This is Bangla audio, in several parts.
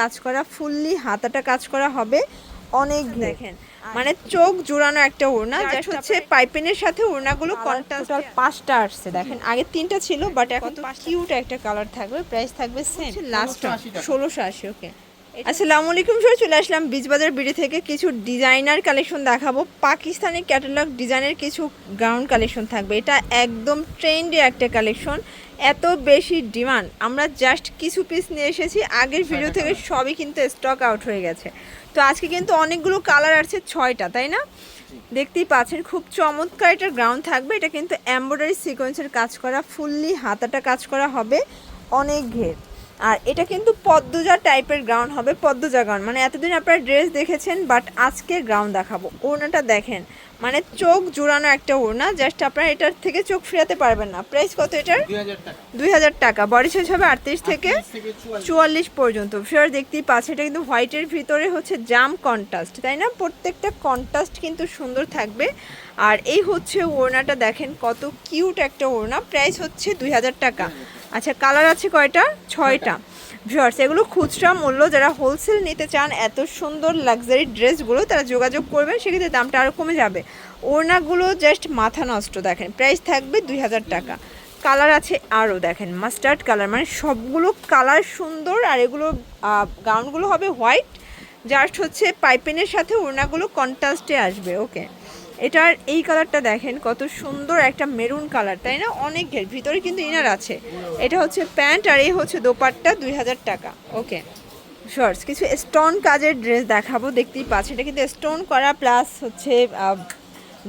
কাজ করা ফুললি হাতাটা কাজ করা হবে অনেক দেখেন মানে চোখ জোড়ানো একটা ওড়না জাস্ট হচ্ছে পাইপিনের সাথে ওড়নাগুলো কন্ট্রাস্ট পাঁচটা আসছে দেখেন। আগে তিনটা ছিল বাট এখন তো কিউট একটা কালার থাকবে প্রাইস থাকবে সেম লাস্ট ষোলোশো আশি ওকে আসসালামু আলাইকুম স্যার চলে আসলাম বীজবাজার বিডি থেকে। কিছু ডিজাইনার কালেকশন দেখাবো। পাকিস্তানি ক্যাটালগ ডিজাইনের কিছু গাউন কালেকশন থাকবে। এটা একদম ট্রেন্ডে একটা কালেকশন এত বেশি ডিমান্ড। আমরা জাস্ট কিছু পিস নিয়ে এসেছি আগের ভিডিও থেকে সবই কিন্তু স্টক আউট হয়ে গেছে। তো আজকে কিন্তু অনেকগুলো কালার আছে ছয়টা তাই না? দেখতেই পাচ্ছেন খুব চমৎকার এটার গ্রাউন্ড থাকবে। এটা কিন্তু এমব্রয়ডারি সিকোয়েন্সের কাজ করা ফুললি হাতাটা কাজ করা হবে অনেক ঘের। আর এটা কিন্তু পদ্মজা টাইপের গ্রাউন্ড হবে পদ্মজা গ্রাউন্ড মানে এতদিন আপনারা ড্রেস দেখেছেন বাট আজকে গ্রাউন্ড দেখাবো। ওড়নাটা দেখেন। মানে চোখ জোড়ানো একটা ওড়না জাস্ট আপনারা এটার থেকে চোখ ফেরাতে পারবেন না। প্রাইস কত এটার? দুই হাজার টাকা। বডি সাইজ হবে আটত্রিশ থেকে চুয়াল্লিশ। পর্যন্ত। ফিওর দেখতেই পাচ্ছে এটা কিন্তু হোয়াইটের ভিতরে হচ্ছে জাম কন্ট্রাস্ট তাই না? প্রত্যেকটা কন্ট্রাস্ট কিন্তু সুন্দর থাকবে। আর এই হচ্ছে ওড়নাটা দেখেন কত কিউট একটা ওড়না। প্রাইস হচ্ছে দুই হাজার টাকা। আচ্ছা কালার আছে কয়টা? ছয়টা। ভিওর্স এগুলো খুচরা মূল্য। যারা হোলসেল নিতে চান, এত সুন্দর লাক্সারি ড্রেসগুলো তারা যোগাযোগ করবেন, সেক্ষেত্রে দামটা আরও কমে যাবে। ওড়নাগুলো জাস্ট মাথা নষ্ট, দেখেন। প্রাইস থাকবে দুই হাজার টাকা। কালার আছে আরও দেখেন। মাস্টার্ড কালার মানে সবগুলো কালার সুন্দর, আর এগুলো গাউনগুলো হবে হোয়াইট জাস্ট হচ্ছে পাইপেনের সাথে ওড়নাগুলো কন্ট্রাস্টে আসবে ওকে এটার এই কালারটা দেখেন, কত সুন্দর একটা মেরুন কালার, তাই না? অনেক ঘের ভিতরে কিন্তু ইনার আছে। এটা হচ্ছে প্যান্ট আর এই হচ্ছে দোপাট্টা, দুই হাজার টাকা। ওকে, শর্টস, কিছু স্টোন কাজের ড্রেস দেখাবো, দেখতেই পাচ্ছেন। এটা কিন্তু স্টোন করা, প্লাস হচ্ছে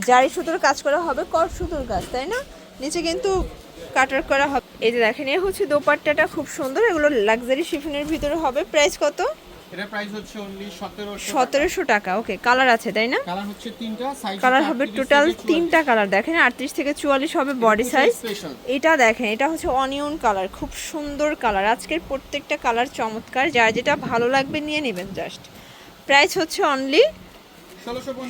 জারি সুতোর কাজ করা হবে, কর সুতোর কাজ, তাই না? নিচে কিন্তু কাটার করা হবে। এই যে দেখেন এই হচ্ছে দোপাট্টাটা, খুব সুন্দর। এগুলো লাক্সারি শিফনের ভিতরে হবে। প্রাইস কত? এটা প্রাইস হচ্ছে অনলি সতেরোশো টাকা। ওকে কালার আছে তাই না? কালার হচ্ছে তিনটা সাইজ কালার হবে টোটাল তিনটা কালার দেখেন আটত্রিশ থেকে চুয়াল্লিশ হবে বডি সাইজ এটা দেখেন এটা হচ্ছে অনিয়ন কালার খুব সুন্দর কালার আজকের প্রত্যেকটা কালার চমৎকার যার যেটা ভালো লাগবে নিয়ে নেবেন জাস্ট প্রাইস হচ্ছে অনলি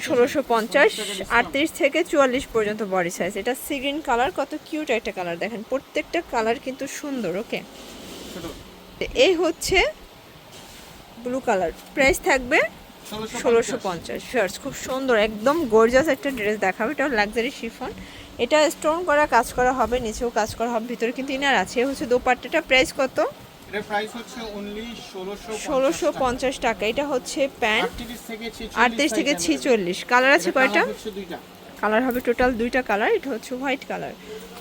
ষোলোশো পঞ্চাশ। আটত্রিশ থেকে চুয়াল্লিশ পর্যন্ত বডি সাইজ এটা সিগ্রিন কালার কত কিউট একটা কালার দেখেন প্রত্যেকটা কালার কিন্তু সুন্দর ওকে এই হচ্ছে ব্লু কালার প্রাইস থাকবে ষোলোশো পঞ্চাশ। শার্টস খুব সুন্দর একদম গর্জাস একটা ড্রেস দেখাবে। এটা লাক্সারি শিফন এটা স্টোন করা কাজ করা হবে নিচেও কাজ করা হবে ভিতরে কিন্তু ইনার আছে। হচ্ছে দোপাট্টাটা। প্রাইস কত? ষোলোশো পঞ্চাশ টাকা। এটা হচ্ছে প্যান্ট। আটত্রিশ থেকে ছিচল্লিশ কালার আছে। কয়টা? কালার হবে টোটাল দুইটা কালার এটা হচ্ছে হোয়াইট কালার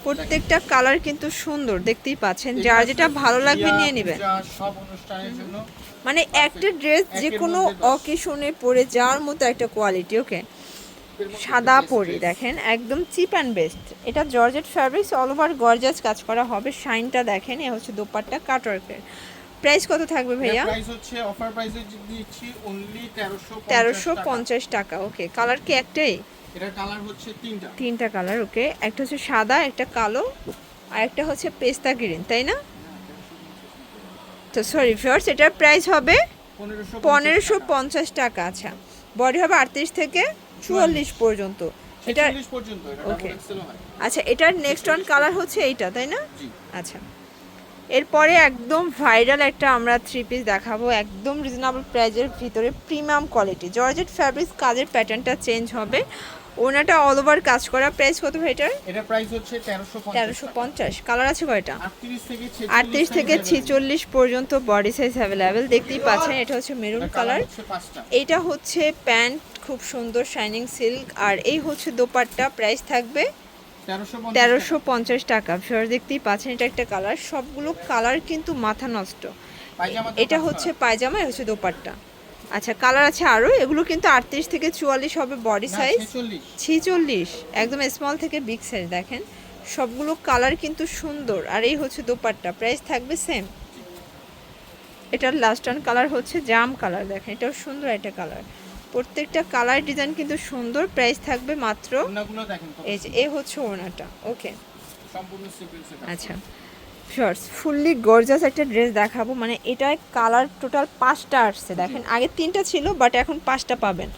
প্রত্যেকটা কালার কিন্তু সুন্দর দেখতেই পাচ্ছেন। যার যেটা ভালো লাগবে নিয়ে নেবেন। সব অনুষ্ঠানের জন্য মানে একটা ড্রেস যে কোনো অকেশনে পরে যাওয়ার মতো একটা কোয়ালিটি ওকে সাদা পরি দেখেন একদম চিপ অ্যান্ড বেস্ট এটা georgette fabrics all over gorgeous কাজ করা হবে। শাইনটা দেখেন এ হচ্ছে দোপাট্টা কাটওয়ার্কের। প্রাইস কত থাকবে ভাইয়া? প্রাইস হচ্ছে অফার প্রাইসে দিচ্ছি অনলি তেরোশো তেরোশো পঞ্চাশ টাকা ওকে কালার কি একটাই? এটা কালার হচ্ছে তিনটা। তিনটা কালার ওকে একটা হচ্ছে সাদা একটা কালো আর একটা হচ্ছে পেস্তা গ্রিন তাই না? সরি ফিওর্স এটার প্রাইস হবে পনেরোশো পঞ্চাশ টাকা। আচ্ছা। বডি হবে আটত্রিশ থেকে চুয়াল্লিশ পর্যন্ত। এটা হয়। আচ্ছা এটার নেক্সট ওয়ান কালার হচ্ছে এইটা তাই না? আচ্ছা। এরপরে একদম ভাইরাল একটা আমরা থ্রি পিস দেখাবো একদম রিজনেবল প্রাইজের ভিতরে প্রিমিয়াম কোয়ালিটি জর্জেট ফ্যাব্রিক্স কাজের প্যাটার্নটা চেঞ্জ হবে। ওনাটা অল ওভার কাজ করা। প্রাইস কত ভাইটার এটা প্রাইস হচ্ছে তেরোশো তেরোশো পঞ্চাশ। কালার আছে কয়টা? আটত্রিশ থেকে আটত্রিশ থেকে ছিচল্লিশ পর্যন্ত বডি সাইজ অ্যাভেলেবেল দেখতেই পাচ্ছেন এটা হচ্ছে মেরুন কালার এইটা হচ্ছে প্যান্ট খুব সুন্দর শাইনিং সিল্ক আর এই হচ্ছে দোপাট্টা। প্রাইস থাকবে তেরোশো পঞ্চাশ টাকা। ফিওর দেখতেই পাচ্ছেন এটা একটা কালার সবগুলো কালার কিন্তু মাথা নষ্ট। এটা হচ্ছে পায়জামা এটা হচ্ছে দোপাট্টা। আচ্ছা কালার আছে আরও এগুলো কিন্তু আটত্রিশ থেকে চুয়াল্লিশ হবে বডি সাইজ ছেচল্লিশ। একদম স্মল থেকে বিগ সাইজ দেখেন। সবগুলো কালার কিন্তু সুন্দর। আর এই হচ্ছে দোপাট্টা প্রাইস থাকবে সেম এটার লাস্ট ওয়ান কালার হচ্ছে জাম কালার দেখেন এটাও সুন্দর একটা কালার প্রত্যেকটা কালার ডিজাইন কিন্তু সুন্দর প্রাইস থাকবে মাত্র এই যে এ হচ্ছে ওনাটা ওকে সম্পূর্ণ আচ্ছা। শর্টস ফুললি গর্জাস একটা ড্রেস দেখাবো। মানে এটায় কালার টোটাল পাঁচটা আসছে দেখেন। আগে তিনটা ছিল বাট এখন পাঁচটা পাবেন।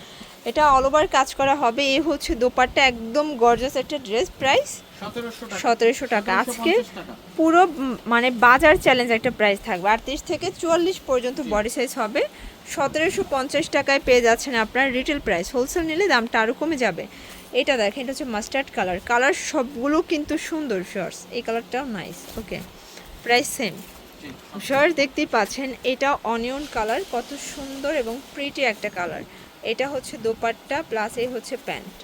এটা অল ওভার কাজ করা হবে। এ হচ্ছে দোপাট্টা একদম গর্জাস একটা ড্রেস প্রাইস সতেরোশো টাকা। আজকে পুরো মানে বাজার চ্যালেঞ্জ একটা প্রাইস থাকবে। আটত্রিশ থেকে চুয়াল্লিশ পর্যন্ত বডি সাইজ হবে। সতেরোশো পঞ্চাশ টাকায় পেয়ে যাচ্ছেন আপনার রিটেল প্রাইস হোলসেল নিলে দামটা আরও কমে যাবে। এটা দেখেন এটা হচ্ছে মাস্টার্ড কালার কালার সবগুলো কিন্তু সুন্দর শর্টস এই কালারটাও nice okay price same short দেখতেই পাচ্ছেন এটা অনিয়ন কালার কত সুন্দর এবং প্রিটি একটা কালার এটা হচ্ছে দোপাট্টা প্লাস এই হচ্ছে প্যান্ট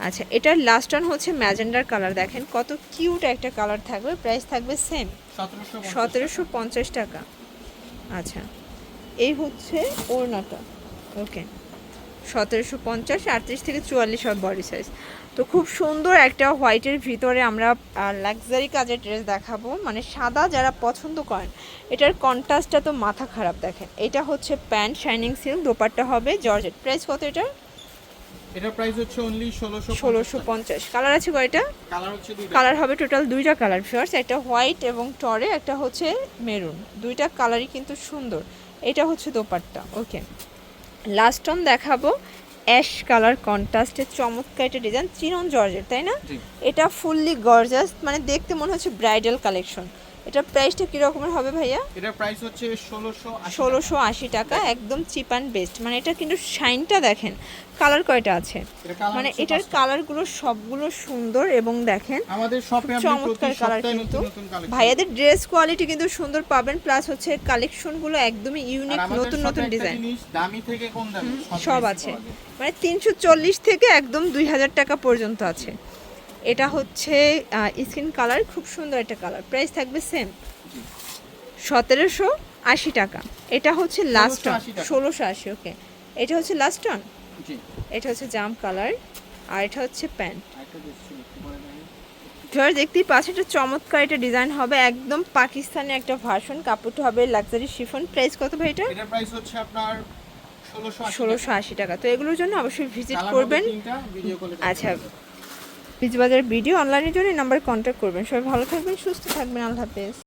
আচ্ছা এটার লাস্ট ওয়ান হচ্ছে ম্যাজেন্ডার কালার দেখেন কত কিউট একটা কালার থাকবে প্রাইস থাকবে সেম সতেরোশো সতেরোশো পঞ্চাশ টাকা। আচ্ছা এই হচ্ছে ওড়নাটা ওকে সতেরোশো পঞ্চাশ আটত্রিশ থেকে চুয়াল্লিশ হয় বডি সাইজ তো খুব সুন্দর একটা হোয়াইটের ভিতরে আমরা লাক্সারি কাজের ড্রেস দেখাবো। মানে সাদা যারা পছন্দ করেন এটার কন্ট্রাস্টটা তো মাথা খারাপ দেখেন। এটা হচ্ছে প্যান্ট শাইনিং সিল্ক দোপাট্টা হবে জর্জেট প্রাইস কত এটার? এটার প্রাইস হচ্ছে অনলি ষোলোশো ষোলোশো পঞ্চাশ। কালার আছে কয়টা? কালার হচ্ছে দুইটা। কালার হবে টোটাল দুইটা কালার ফিয়ার্স একটা হোয়াইট এবং টরে একটা হচ্ছে মেরুন দুইটা কালারই কিন্তু সুন্দর। এটা হচ্ছে দোপাট্টা। ওকে লাস্ট অন দেখাবো। অ্যাশ কালার কন্ট্রাস্টের চমৎকার একটা ডিজাইন চিরন জর্জের তাই না? এটা ফুললি গর্জাস মানে দেখতে মনে হচ্ছে ব্রাইডাল কালেকশন এটা প্রাইসটা কী রকমের হবে ভাইয়া? এটার প্রাইস হচ্ছে ষোলোশো ষোলোশো আশি টাকা একদম চিপ অ্যান্ড বেস্ট মানে এটা কিন্তু শাইনটা দেখেন কালার কয়টা আছে? মানে এটার কালারগুলো সবগুলো সুন্দর এবং দেখেন আমাদের শপে চমৎকার কালার সপ্তাহে কিন্তু। নতুন নতুন কালেকশন ভাইয়াদের ড্রেস কোয়ালিটি কিন্তু সুন্দর পাবেন প্লাস হচ্ছে কালেকশনগুলো একদমই ইউনিক নতুন নতুন ডিজাইন দামি থেকে কম দামি সব আছে। মানে তিনশো চল্লিশ থেকে একদম দুই হাজার টাকা পর্যন্ত আছে। এটা হচ্ছে স্কিন কালার খুব সুন্দর একটা কালার প্রাইস থাকবে সেম সতেরোশো আশি টাকা। এটা হচ্ছে লাস্ট 1680 টাকা। ষোলোশো আশি ওকে এটা হচ্ছে লাস্ট জি। এটা হচ্ছে জাম কালার আর এটা হচ্ছে প্যান্ট। একটু পরে দেখতেই পাচ্ছ এটা চমৎকার একটা ডিজাইন হবে। একদম পাকিস্তানি একটা ভার্সন কাপড়টা হবে লাক্সারি শিফন প্রাইস কত ভাই এটা? এটার প্রাইস হচ্ছে আপনার ষোলোশো আশি টাকা। তো এগুলোর জন্য অবশ্যই ভিজিট করবেন। আচ্ছা। বীজবাজার ভিডিও অনলাইনের জন্য নাম্বার কন্ট্যাক্ট করবেন। সবাই ভালো থাকবেন সুস্থ থাকবেন। আল্লাহ হাফেজ।